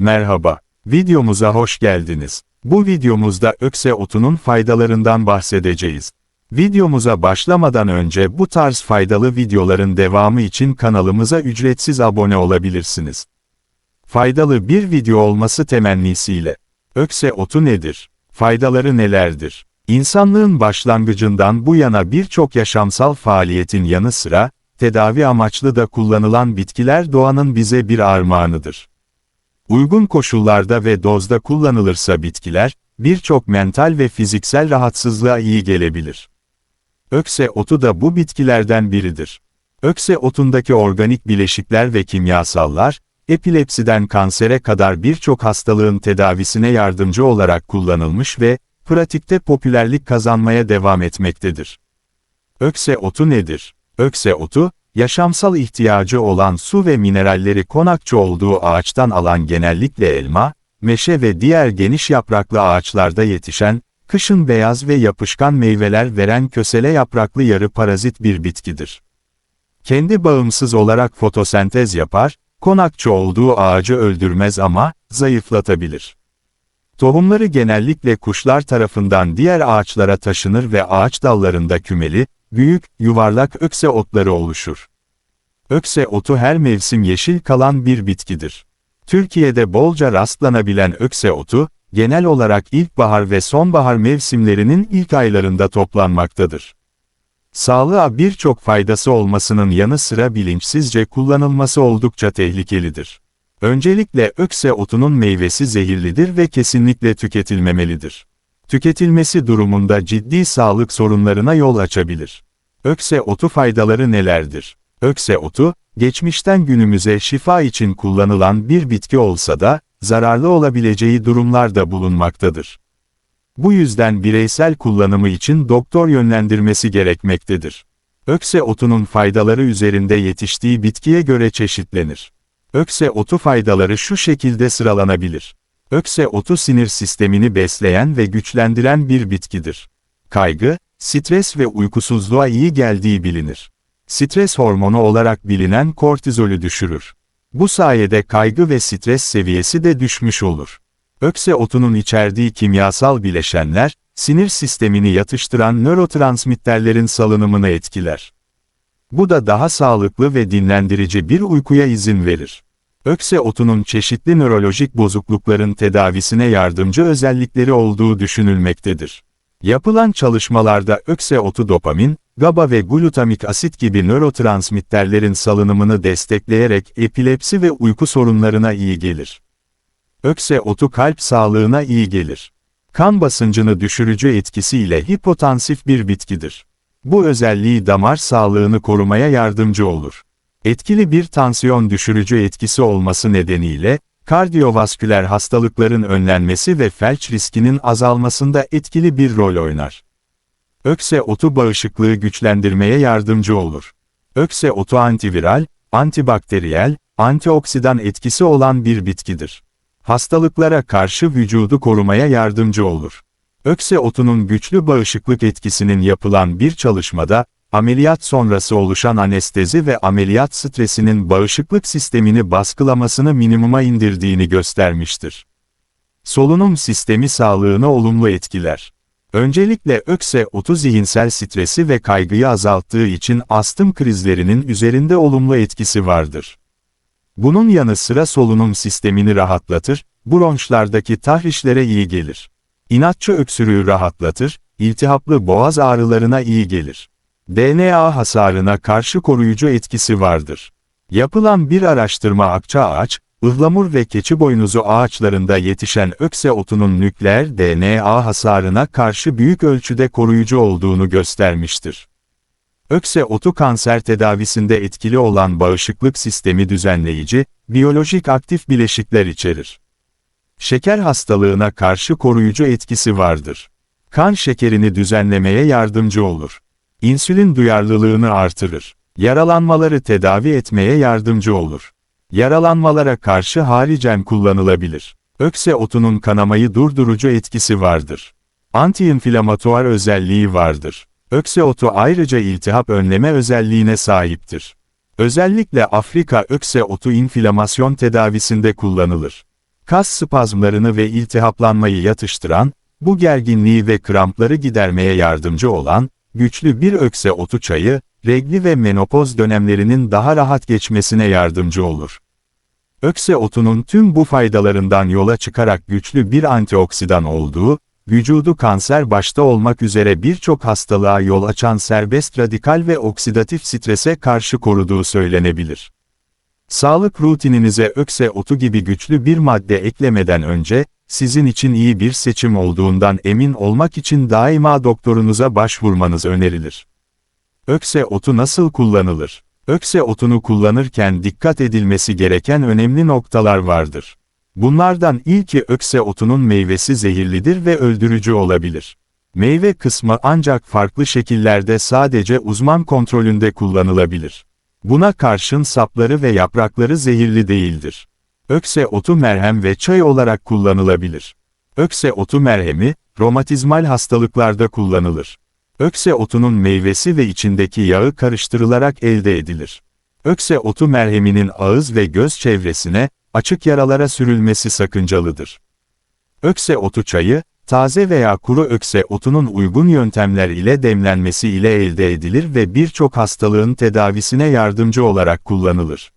Merhaba, videomuza hoş geldiniz. Bu videomuzda ökse otunun faydalarından bahsedeceğiz. Videomuza başlamadan önce bu tarz faydalı videoların devamı için kanalımıza ücretsiz abone olabilirsiniz. Faydalı bir video olması temennisiyle. Ökse otu nedir? Faydaları nelerdir? İnsanlığın başlangıcından bu yana birçok yaşamsal faaliyetin yanı sıra, tedavi amaçlı da kullanılan bitkiler doğanın bize bir armağanıdır. Uygun koşullarda ve dozda kullanılırsa bitkiler, birçok mental ve fiziksel rahatsızlığa iyi gelebilir. Ökse otu da bu bitkilerden biridir. Ökse otundaki organik bileşikler ve kimyasallar, epilepsiden kansere kadar birçok hastalığın tedavisine yardımcı olarak kullanılmış ve, pratikte popülerlik kazanmaya devam etmektedir. Ökse otu nedir? Ökse otu, yaşamsal ihtiyacı olan su ve mineralleri konakçı olduğu ağaçtan alan genellikle elma, meşe ve diğer geniş yapraklı ağaçlarda yetişen, kışın beyaz ve yapışkan meyveler veren kösele yapraklı yarı parazit bir bitkidir. Kendi bağımsız olarak fotosentez yapar, konakçı olduğu ağacı öldürmez ama, zayıflatabilir. Tohumları genellikle kuşlar tarafından diğer ağaçlara taşınır ve ağaç dallarında kümeli, büyük, yuvarlak ökse otları oluşur. Ökse otu her mevsim yeşil kalan bir bitkidir. Türkiye'de bolca rastlanabilen ökse otu, genel olarak ilkbahar ve sonbahar mevsimlerinin ilk aylarında toplanmaktadır. Sağlığa birçok faydası olmasının yanı sıra bilinçsizce kullanılması oldukça tehlikelidir. Öncelikle ökse otunun meyvesi zehirlidir ve kesinlikle tüketilmemelidir. Tüketilmesi durumunda ciddi sağlık sorunlarına yol açabilir. Ökse otu faydaları nelerdir? Ökse otu, geçmişten günümüze şifa için kullanılan bir bitki olsa da, zararlı olabileceği durumlarda bulunmaktadır. Bu yüzden bireysel kullanımı için doktor yönlendirmesi gerekmektedir. Ökse otunun faydaları üzerinde yetiştiği bitkiye göre çeşitlenir. Ökse otu faydaları şu şekilde sıralanabilir. Ökse otu sinir sistemini besleyen ve güçlendiren bir bitkidir. Kaygı, stres ve uykusuzluğa iyi geldiği bilinir. Stres hormonu olarak bilinen kortizolü düşürür. Bu sayede kaygı ve stres seviyesi de düşmüş olur. Ökse otunun içerdiği kimyasal bileşenler, sinir sistemini yatıştıran nörotransmitterlerin salınımını etkiler. Bu da daha sağlıklı ve dinlendirici bir uykuya izin verir. Ökse otunun çeşitli nörolojik bozuklukların tedavisine yardımcı özellikleri olduğu düşünülmektedir. Yapılan çalışmalarda ökse otu dopamin, GABA ve glutamik asit gibi nörotransmitterlerin salınımını destekleyerek epilepsi ve uyku sorunlarına iyi gelir. Ökse otu kalp sağlığına iyi gelir. Kan basıncını düşürücü etkisiyle hipotansif bir bitkidir. Bu özelliği damar sağlığını korumaya yardımcı olur. Etkili bir tansiyon düşürücü etkisi olması nedeniyle, kardiyovasküler hastalıkların önlenmesi ve felç riskinin azalmasında etkili bir rol oynar. Ökse otu bağışıklığı güçlendirmeye yardımcı olur. Ökse otu antiviral, antibakteriyel, antioksidan etkisi olan bir bitkidir. Hastalıklara karşı vücudu korumaya yardımcı olur. Ökse otunun güçlü bağışıklık etkisinin yapılan bir çalışmada, ameliyat sonrası oluşan anestezi ve ameliyat stresinin bağışıklık sistemini baskılamasını minimuma indirdiğini göstermiştir. Solunum sistemi sağlığını olumlu etkiler. Öncelikle ökse otu zihinsel stresi ve kaygıyı azalttığı için astım krizlerinin üzerinde olumlu etkisi vardır. Bunun yanı sıra solunum sistemini rahatlatır, bronşlardaki tahrişlere iyi gelir. İnatçı öksürüğü rahatlatır, iltihaplı boğaz ağrılarına iyi gelir. DNA hasarına karşı koruyucu etkisi vardır. Yapılan bir araştırma akça ağaç, ıhlamur ve keçi boynuzu ağaçlarında yetişen ökse otunun nükleer DNA hasarına karşı büyük ölçüde koruyucu olduğunu göstermiştir. Ökse otu kanser tedavisinde etkili olan bağışıklık sistemi düzenleyici, biyolojik aktif bileşikler içerir. Şeker hastalığına karşı koruyucu etkisi vardır. Kan şekerini düzenlemeye yardımcı olur. İnsülin duyarlılığını artırır. Yaralanmaları tedavi etmeye yardımcı olur. Yaralanmalara karşı haricen kullanılabilir. Ökse otunun kanamayı durdurucu etkisi vardır. Antiinflamatuar özelliği vardır. Ökse otu ayrıca iltihap önleme özelliğine sahiptir. Özellikle Afrika ökse otu inflamasyon tedavisinde kullanılır. kas spazmlarını ve iltihaplanmayı yatıştıran, bu gerginliği ve krampları gidermeye yardımcı olan, güçlü bir ökse otu çayı, regli ve menopoz dönemlerinin daha rahat geçmesine yardımcı olur. Ökse otunun tüm bu faydalarından yola çıkarak güçlü bir antioksidan olduğu, vücudu kanser başta olmak üzere birçok hastalığa yol açan serbest radikal ve oksidatif strese karşı koruduğu söylenebilir. Sağlık rutininize ökse otu gibi güçlü bir madde eklemeden önce, sizin için iyi bir seçim olduğundan emin olmak için daima doktorunuza başvurmanız önerilir. Ökse otu nasıl kullanılır? Ökse otunu kullanırken dikkat edilmesi gereken önemli noktalar vardır. Bunlardan ilki ökse otunun meyvesi zehirlidir ve öldürücü olabilir. Meyve kısmı ancak farklı şekillerde sadece uzman kontrolünde kullanılabilir. Buna karşın sapları ve yaprakları zehirli değildir. Ökse otu merhem ve çay olarak kullanılabilir. Ökse otu merhemi, romatizmal hastalıklarda kullanılır. Ökse otunun meyvesi ve içindeki yağı karıştırılarak elde edilir. Ökse otu merheminin ağız ve göz çevresine, açık yaralara sürülmesi sakıncalıdır. Ökse otu çayı, taze veya kuru ökse otunun uygun yöntemler ile demlenmesi ile elde edilir ve birçok hastalığın tedavisine yardımcı olarak kullanılır.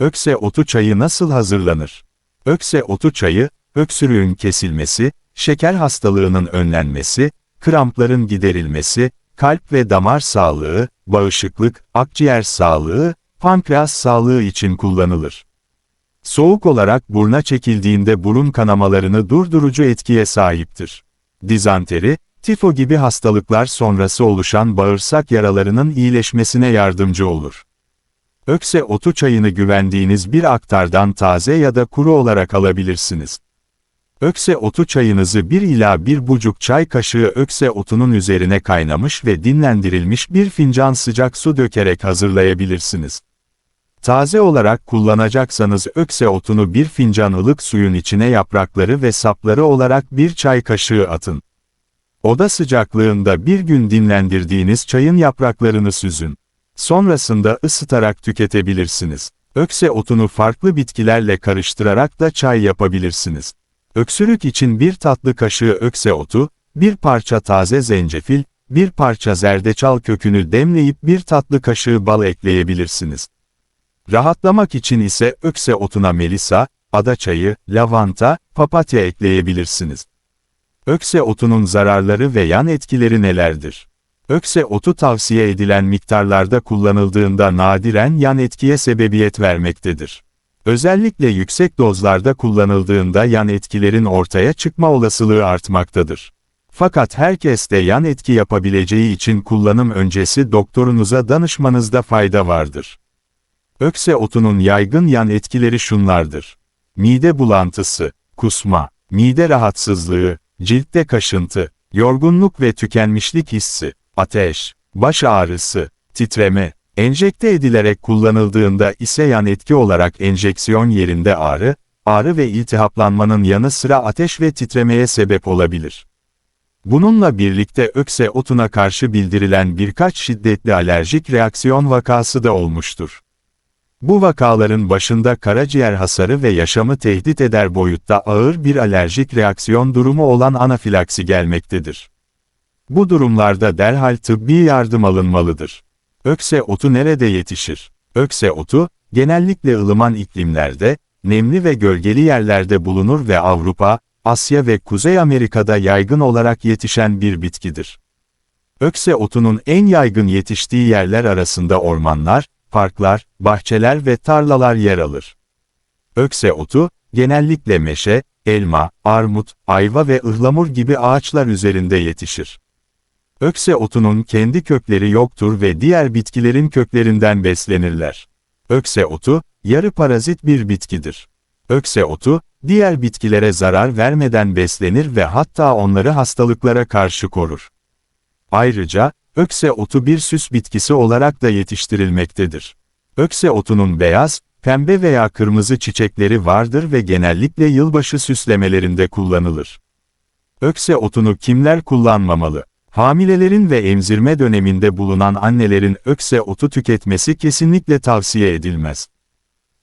Ökse otu çayı nasıl hazırlanır? Ökse otu çayı, öksürüğün kesilmesi, şeker hastalığının önlenmesi, krampların giderilmesi, kalp ve damar sağlığı, bağışıklık, akciğer sağlığı, pankreas sağlığı için kullanılır. Soğuk olarak buruna çekildiğinde burun kanamalarını durdurucu etkiye sahiptir. Dizanteri, tifo gibi hastalıklar sonrası oluşan bağırsak yaralarının iyileşmesine yardımcı olur. Ökse otu çayını güvendiğiniz bir aktardan taze ya da kuru olarak alabilirsiniz. Ökse otu çayınızı 1 ila 1 buçuk çay kaşığı ökse otunun üzerine kaynamış ve dinlendirilmiş bir fincan sıcak su dökerek hazırlayabilirsiniz. Taze olarak kullanacaksanız ökse otunu bir fincan ılık suyun içine yaprakları ve sapları olarak bir çay kaşığı atın. Oda sıcaklığında bir gün dinlendirdiğiniz çayın yapraklarını süzün. Sonrasında ısıtarak tüketebilirsiniz. Ökse otunu farklı bitkilerle karıştırarak da çay yapabilirsiniz. Öksürük için bir tatlı kaşığı ökse otu, bir parça taze zencefil, bir parça zerdeçal kökünü demleyip bir tatlı kaşığı bal ekleyebilirsiniz. Rahatlamak için ise ökse otuna melisa, adaçayı, lavanta, papatya ekleyebilirsiniz. Ökse otunun zararları ve yan etkileri nelerdir? Ökse otu tavsiye edilen miktarlarda kullanıldığında nadiren yan etkiye sebebiyet vermektedir. Özellikle yüksek dozlarda kullanıldığında yan etkilerin ortaya çıkma olasılığı artmaktadır. Fakat herkes de yan etki yapabileceği için kullanım öncesi doktorunuza danışmanızda fayda vardır. Ökse otunun yaygın yan etkileri şunlardır. Mide bulantısı, kusma, mide rahatsızlığı, ciltte kaşıntı, yorgunluk ve tükenmişlik hissi, ateş, baş ağrısı, titreme, enjekte edilerek kullanıldığında ise yan etki olarak enjeksiyon yerinde ağrı, ağrı ve iltihaplanmanın yanı sıra ateş ve titremeye sebep olabilir. Bununla birlikte ökse otuna karşı bildirilen birkaç şiddetli alerjik reaksiyon vakası da olmuştur. Bu vakaların başında karaciğer hasarı ve yaşamı tehdit eder boyutta ağır bir alerjik reaksiyon durumu olan anafilaksi gelmektedir. Bu durumlarda derhal tıbbi yardım alınmalıdır. Ökse otu nerede yetişir? Ökse otu, genellikle ılıman iklimlerde, nemli ve gölgeli yerlerde bulunur ve Avrupa, Asya ve Kuzey Amerika'da yaygın olarak yetişen bir bitkidir. Ökse otunun en yaygın yetiştiği yerler arasında ormanlar, parklar, bahçeler ve tarlalar yer alır. Ökse otu, genellikle meşe, elma, armut, ayva ve ıhlamur gibi ağaçlar üzerinde yetişir. Ökse otunun kendi kökleri yoktur ve diğer bitkilerin köklerinden beslenirler. Ökse otu, yarı parazit bir bitkidir. Ökse otu, diğer bitkilere zarar vermeden beslenir ve hatta onları hastalıklara karşı korur. Ayrıca, ökse otu bir süs bitkisi olarak da yetiştirilmektedir. Ökse otunun beyaz, pembe veya kırmızı çiçekleri vardır ve genellikle yılbaşı süslemelerinde kullanılır. Ökse otunu kimler kullanmamalı? Hamilelerin ve emzirme döneminde bulunan annelerin ökse otu tüketmesi kesinlikle tavsiye edilmez.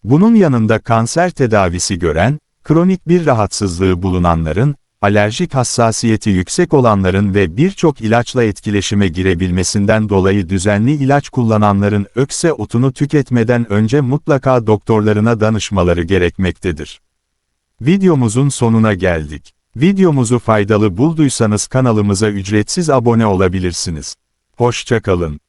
Bunun yanında kanser tedavisi gören, kronik bir rahatsızlığı bulunanların, alerjik hassasiyeti yüksek olanların ve birçok ilaçla etkileşime girebilmesinden dolayı düzenli ilaç kullananların ökse otunu tüketmeden önce mutlaka doktorlarına danışmaları gerekmektedir. Videomuzun sonuna geldik. Videomuzu faydalı bulduysanız kanalımıza ücretsiz abone olabilirsiniz. Hoşçakalın.